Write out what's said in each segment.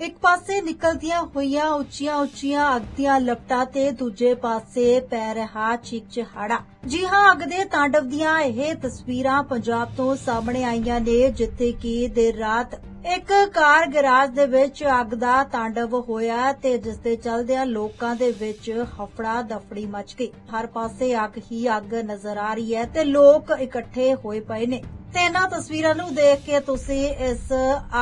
ਇੱਕ ਪਾਸੇ ਨਿਕਲਦੀਆਂ ਹੋਈਆਂ ਉੱਚੀਆਂ ਉੱਚੀਆਂ ਅੱਗ ਦੀਆਂ ਲਪਟਾਂ ਤੇ ਦੂਜੇ ਪਾਸੇ ਪੈ ਰਿਹਾ ਚੀਕ ਚਿਹਾੜਾ ਜੀ ਹਾਂ, ਅੱਗ ਦੇ ਤਾਂਡਵ ਦੀਆਂ ਇਹ ਤਸਵੀਰਾਂ ਪੰਜਾਬ ਤੋਂ ਸਾਹਮਣੇ ਆਈਆਂ ਨੇ, ਜਿੱਥੇ ਕਿ ਦੇਰ ਰਾਤ ਇੱਕ ਕਾਰ ਗੈਰਾਜ ਦੇ ਵਿੱਚ ਅੱਗ ਦਾ ਤਾਂਡਵ ਹੋਇਆ ਤੇ ਜਿਸ ਦੇ ਚਲਦਿਆਂ ਲੋਕਾਂ ਦੇ ਵਿੱਚ ਹਫੜਾ ਦਫੜੀ ਮਚ ਗਈ। ਹਰ ਪਾਸੇ ਅੱਗ ਹੀ ਅੱਗ ਨਜ਼ਰ ਆ ਰਹੀ ਹੈ ਤੇ ਲੋਕ ਇਕੱਠੇ ਹੋਏ ਪਏ ਨੇ। ਤੇ ਇਹਨਾਂ ਤਸਵੀਰਾਂ ਨੂੰ ਦੇਖ ਕੇ ਤੁਸੀਂ ਇਸ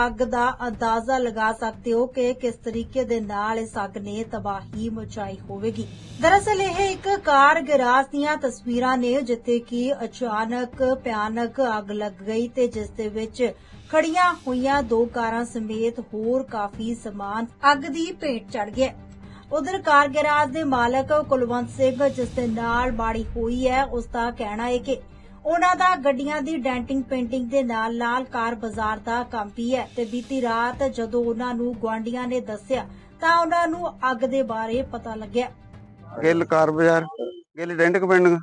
ਅੱਗ ਦਾ ਅੰਦਾਜ਼ਾ ਲਗਾ ਸਕਦੇ ਹੋ ਕਿ ਕਿਸ ਤਰੀਕੇ ਦੇ ਨਾਲ ਇਸ ਅੱਗ ਨੇ ਤਬਾਹੀ ਮਚਾਈ ਹੋਵੇਗੀ। ਦਰਅਸਲ ਇਹ ਇੱਕ ਕਾਰ ਗੈਰਾਜ ਦੀਆਂ ਤਸਵੀਰਾਂ ਨੇ ਜਿੱਥੇ ਕਿ ਅਚਾਨਕ ਭਿਆਨਕ ਅੱਗ ਲੱਗ ਗਈ ਤੇ ਜਿਸ ਦੇ ਵਿੱਚ ਖੜੀਆਂ ਹੋਈਆਂ ਦੋ ਕਾਰਾਂ ਸਮੇਤ ਹੋਰ ਕਾਫੀ ਸਮਾਨ ਅੱਗ ਦੀ ਭੇਟ ਚੜ ਗਿਆ। ਉਧਰ ਕਾਰ ਗੈਰਾਜ ਦੇ ਮਾਲਕ ਕੁਲਵੰਤ ਸਿੰਘ ਜਿਸ ਦੇ ਨਾਲ ਬਾੜੀ ਹੋਈ ਹੈ ਉਸ ਦਾ ਕਹਿਣਾ ਹੈ ਕਿ ਉਹਨਾਂ ਦਾ ਗੱਡੀਆਂ ਦੀ ਡੈਂਟਿੰਗ ਪੇਂਟਿੰਗ ਦੇ ਨਾਲ ਨਾਲ ਕਾਰ ਬਾਜ਼ਾਰ ਦਾ ਕੰਮ ਵੀ ਹੈ ਤੇ ਬੀਤੀ ਰਾਤ ਜਦੋਂ ਉਹਨਾਂ ਨੂੰ ਗੁਆਂਢੀਆਂ ਨੇ ਦੱਸਿਆ ਤਾਂ ਉਹਨਾਂ ਨੂੰ ਅੱਗ ਦੇ ਬਾਰੇ ਪਤਾ ਲੱਗਿਆ। ਗਿੱਲ ਕਾਰ ਬਾਜ਼ਾਰ ਗਿੱਲ ਡੈਂਟਕ ਪਿੰਡ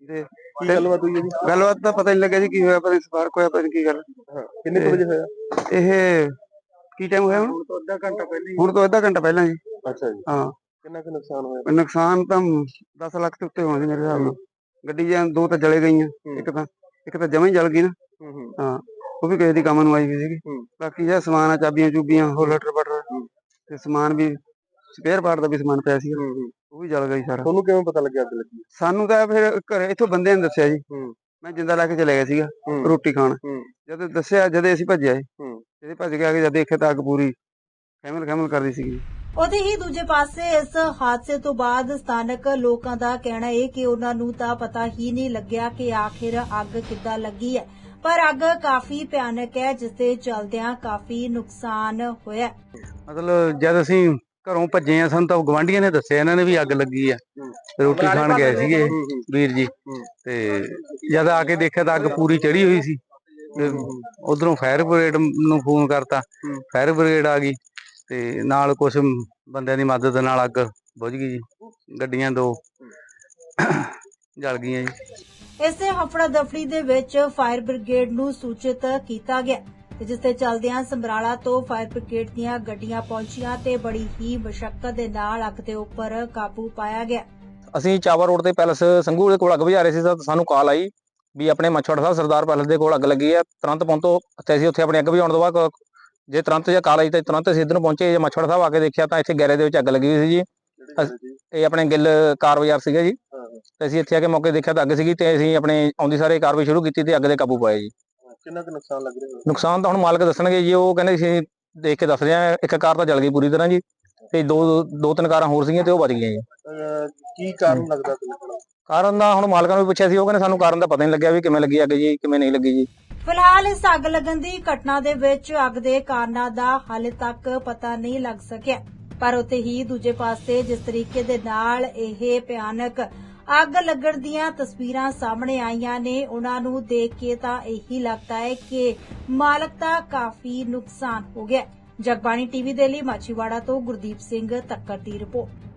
ਤੇ ਕੀ ਗੱਲਬਾਤ ਹੋਈ ਹੈ ਜੀ? ਗੱਲਬਾਤ ਤਾਂ ਪਤਾ ਨਹੀਂ ਲੱਗਿਆ ਜੀ ਕੀ ਹੋਇਆ ਪਤਾ ਨਹੀਂ ਸਪਾਰਕ ਹੋਇਆ ਪਤਾ ਨਹੀਂ ਕੀ ਗੱਲ। ਹਾਂ ਕਿੰਨੇ ਕੁ ਵਜੇ ਹੋਇਆ? ਇਹ ਕੀ ਟਾਈਮ ਹੋਇਆ ਹੁਣ? ਤੋਂ ਅੱਧਾ ਘੰਟਾ ਪਹਿਲਾਂ ਹੁਣ ਤੋਂ ਅੱਧਾ ਘੰਟਾ ਪਹਿਲਾਂ ਜੀ। ਅੱਛਾ ਜੀ। ਹਾਂ। ਕਿੰਨਾ ਕੁ ਨੁਕਸਾਨ ਹੋਇਆ? ਨੁਕਸਾਨ ਤਾਂ 10 ਲੱਖ ਦੇ ਉੱਤੇ ਹੋਣਾ ਜੀ ਮੇਰੇ ਹਿਸਾਬ ਨਾਲ। ਗੱਡੀ ਜਾਂ ਦੋ ਤਾਂ ਜਲੇ ਗਈਆਂ। ਇੱਕ ਤਾਂ ਇੱਕ ਤਾਂ ਜਮਾਂ ਹੀ ਜਲ ਗਈ ਨਾ। ਹੂੰ ਉਹ ਵੀ ਕਿਸੇ ਦੀ ਕੰਮ ਨੂੰ ਆਈ ਹੋਈ ਸੀਗੀ। ਬਾਕੀ ਜਿਹੜਾ ਸਮਾਨ ਆ ਚਾਬੀਆਂ ਚੂਬੀਆਂ ਹੋਰ ਲਟਰ ਪਟਰ ਹੂੰ। ਤੇ ਸਮਾਨ ਵੀ ਸਪੇਅਰ ਪਾਰਟ ਦਾ ਵੀ ਸਮਾਨ ਪਿਆ ਸੀ ਉਹ ਵੀ ਜਲ ਜੀ ਸਾਰਾ ਤੁਹਾਨੂੰ ਕਿਵੇਂ ਪਤਾ ਲੱਗਿਆ ਅੱਗ ਲੱਗੀ ਸਾਨੂੰ ਤਾਂ ਫਿਰ ਘਰੇ ਇੱਥੋਂ ਬੰਦਿਆਂ ਨੇ ਦੱਸਿਆ ਜੀ ਹੂੰ। ਮੈਂ ਜਿੰਦਾ ਲੈ ਕੇ ਚਲੇ ਗਿਆ ਸੀਗਾ ਹੂੰ ਰੋਟੀ ਖਾਣ ਹੂੰ। ਜਦੋਂ ਦੱਸਿਆ ਜਦੇ ਅਸੀਂ ਭੱਜੇ ਆਏ ਹੂੰ। ਜਦੇ ਭੱਜ ਕੇ ਆ ਕੇ ਜਦ ਦੇਖਿਆ ਤਾਂ ਅੱਗ ਪੂਰੀ ਖੈਮਲ ਖੈਮਲ ਕਰਦੀ ਸੀਗੀ ਉਹਦੇ ਹੀ ਦੂਜੇ ਪਾਸੇ ਇਸ ਹਾਦਸੇ ਤੋਂ ਬਾਅਦ ਸਥਾਨਕ ਲੋਕਾਂ ਦਾ ਕਹਿਣਾ ਹੈ ਕਿ ਉਹਨਾਂ ਨੂੰ ਤਾਂ ਪਤਾ ਹੀ ਨਹੀਂ ਲੱਗਿਆ ਕਿ ਆਖਿਰ ਅੱਗ ਕਿੱਦਾਂ ਲੱਗੀ ਹੈ ਪਰ ਅੱਗ ਕਾਫੀ ਭਿਆਨਕ ਹੈ ਜਿਸ ਦੇ ਚਲਦਿਆਂ ਕਾਫੀ ਨੁਕਸਾਨ ਹੋਇਆ ਹੈ। ਮਤਲਬ ਜਦ ਅਸੀਂ ਘਰੋਂ ਭੱਜੇ ਆ ਸਾਨੂੰ ਤਾਂ ਗਵਾਂਢੀਆਂ ਨੇ ਦੱਸਿਆ ਇਹਨਾਂ ਨੇ ਵੀ ਅੱਗ ਲੱਗੀ ਆ। ਰੋਟੀ ਖਾਣ ਗਏ ਸੀਗੇ ਵੀਰ ਜੀ। ਤੇ ਜਦ ਆ ਕੇ ਦੇਖਿਆ ਤਾਂ ਅੱਗ ਪੂਰੀ ਚੜੀ ਹੋਈ ਸੀ। ਉਧਰੋਂ ਫਾਇਰ ਬ੍ਰਿਗੇਡ ਨੂੰ ਫੋਨ ਕਰਤਾ। ਫਾਇਰ ਬ੍ਰਿਗੇਡ ਆ ਗਈ ਤੇ ਨਾਲ ਕੁਝ ਬੰਦਿਆਂ ਦੀ ਮਦਦ ਨਾਲ ਅੱਗ ਬੁਝ ਗਈ ਜੀ। ਗੱਡੀਆਂ ਦੋ ਜਲ ਗਈਆਂ ਜੀ। ਇਸੇ ਹਫੜਾ ਦਫੜੀ ਦੇ ਵਿੱਚ ਫਾਇਰ ਬ੍ਰਿਗੇਡ ਨੂੰ ਸੂਚਿਤ ਕੀਤਾ ਗਿਆ। ਤੇ ਜਿਸ ਤੇ ਚਲਦਿਆਂ ਸਮਰਾਲਾ ਤੋਂ ਫਾਇਰ ਬ੍ਰਿਗੇਡ ਦੀਆਂ ਗੱਡੀਆਂ ਪਹੁੰਚੀਆਂ ਤੇ ਬੜੀ ਹੀ ਮੁਸ਼ਕਲ ਦੇ ਨਾਲ ਅੱਗ ਦੇ ਉੱਪਰ ਕਾਬੂ ਪਾਇਆ ਗਿਆ। ਅਸੀਂ ਚਾਵਾ ਰੋਡ ਤੇ ਪੈਲਸ ਸੰਘੂ ਦੇ ਕੋਲ ਅੱਗ ਬੁਝਾ ਰਹੇ ਸੀ ਤਾਂ ਸਾਨੂੰ ਕਾਲ ਆਈ ਵੀ ਆਪਣੇ ਮੱਛੜ ਸਾਹਿਬ ਸਰਦਾਰ ਪੈਲਸ ਦੇ ਕੋਲ ਅੱਗ ਲੱਗੀ ਹੈ। ਤੁਰੰਤ ਪਹੁੰਚੋ ਤੇ ਅਸੀਂ ਉੱਥੇ ਆਪਣੀ ਅੱਗ ਬੁਝਾਉਣ ਤੋਂ ਬਾਅਦ ਜੇ ਤੁਰੰਤ ਜੇ ਕਾਲ ਆਈ ਤਾਂ ਤੁਰੰਤ ਅਸੀਂ ਇੱਧਰ ਨੂੰ ਪਹੁੰਚੇ ਜੇ ਮੱਛੜ ਸਾਹਿਬ ਆ ਕੇ ਦੇਖਿਆ ਤਾਂ ਇੱਥੇ ਗੈਰੇ ਦੇ ਵਿੱਚ ਅੱਗ ਲੱਗੀ ਹੋਈ ਸੀ ਜੀ। ਇਹ ਆਪਣੇ ਗਿੱਲ ਕਾਰ ਬਾਜ਼ਾਰ ਸੀਗਾ ਜੀ। ਤੇ ਅਸੀਂ ਇੱਥੇ ਆ ਕੇ ਮੌਕੇ ਦੇਖਿਆ ਤਾਂ ਅੱਗ ਸੀਗੀ ਤੇ ਅਸੀਂ ਆਪਣੇ ਆਉਂਦੀ ਸਾਰੇ ਕਾਰਵਾਈ ਸ਼ੁਰੂ ਕੀਤੀ ਤੇ ਅੱਗ ਦੇ ਕਾਬੂ ਪਾਇਆ ਜੀ। ਕਿੰਨਾ ਕੁ ਨੁਕਸਾਨ ਲੱਗ ਰਿਹਾ? ਨੁਕਸਾਨ ਤਾਂ ਹੁਣ ਮਾਲਕ ਦੱਸਣਗੇ ਜੀ ਉਹ ਕਹਿੰਦੇ ਸੀ ਦੇਖ ਕੇ ਦੱਸਦੇ ਆ ਇੱਕ ਕਾਰ ਤਾਂ ਜਲ ਗਈ ਪੂਰੀ ਤਰ੍ਹਾਂ ਜੀ ਤੇ ਦੋ ਦੋ ਤਿੰਨ ਕਾਰਾਂ ਹੋਰ ਸੀਗੀਆਂ ਤੇ ਉਹ ਬਚ ਗਈਆਂ ਜੀ। ਅਹ ਕੀ ਕਾਰਨ ਲੱਗਦਾ ਦਾ ਕਾਰਨ ਦਾ ਹੁਣ ਮਾਲਕਾਂ ਨੂੰ ਵੀ ਪੁੱਛਿਆ ਸੀ ਉਹ ਕਹਿੰਦੇ ਸਾਨੂੰ ਕਾਰਨ ਦਾ ਪਤਾ ਨਹੀਂ ਲੱਗਿਆ ਵੀ ਕਿਵੇਂ ਲੱਗੀ ਅੱਗ ਜੀ ਕਿਵੇਂ ਨਹੀਂ ਲੱਗੀ ਜੀ। ਫਿਲਹਾਲ ਇਸ ਅੱਗ ਲੱਗਣ ਦੀ ਘਟਨਾ ਦੇ ਵਿੱਚ ਅੱਗ ਦੇ ਕਾਰਨਾਂ ਦਾ ਹਾਲੇ ਤੱਕ ਪਤਾ ਨਹੀਂ ਲੱਗ ਸਕਿਆ। ਪਰ ਉੱਥੇ ਹੀ ਦੂਜੇ ਪਾਸੇ ਜਿਸ ਤਰੀਕੇ ਦੇ ਨਾਲ ਇਹ ਭਿਆਨਕ ਅੱਗ ਲੱਗਣ ਦੀਆਂ ਤਸਵੀਰਾਂ ਸਾਹਮਣੇ ਆਈਆਂ ਨੇ। ਉਹਨਾਂ ਨੂੰ ਦੇਖ ਕੇ ਤਾਂ ਇਹੀ ਲੱਗਦਾ ਹੈ ਕਿ ਮਾਲਕ ਦਾ ਕਾਫੀ ਨੁਕਸਾਨ ਹੋ ਗਿਆ ਜਗਬਾਣੀ ਟੀਵੀ ਦੇ ਲਈ ਮਾਛੀਵਾੜਾ ਤੋਂ ਗੁਰਦੀਪ ਸਿੰਘ ਤੱਕਰ ਦੀ ਰਿਪੋਰਟ।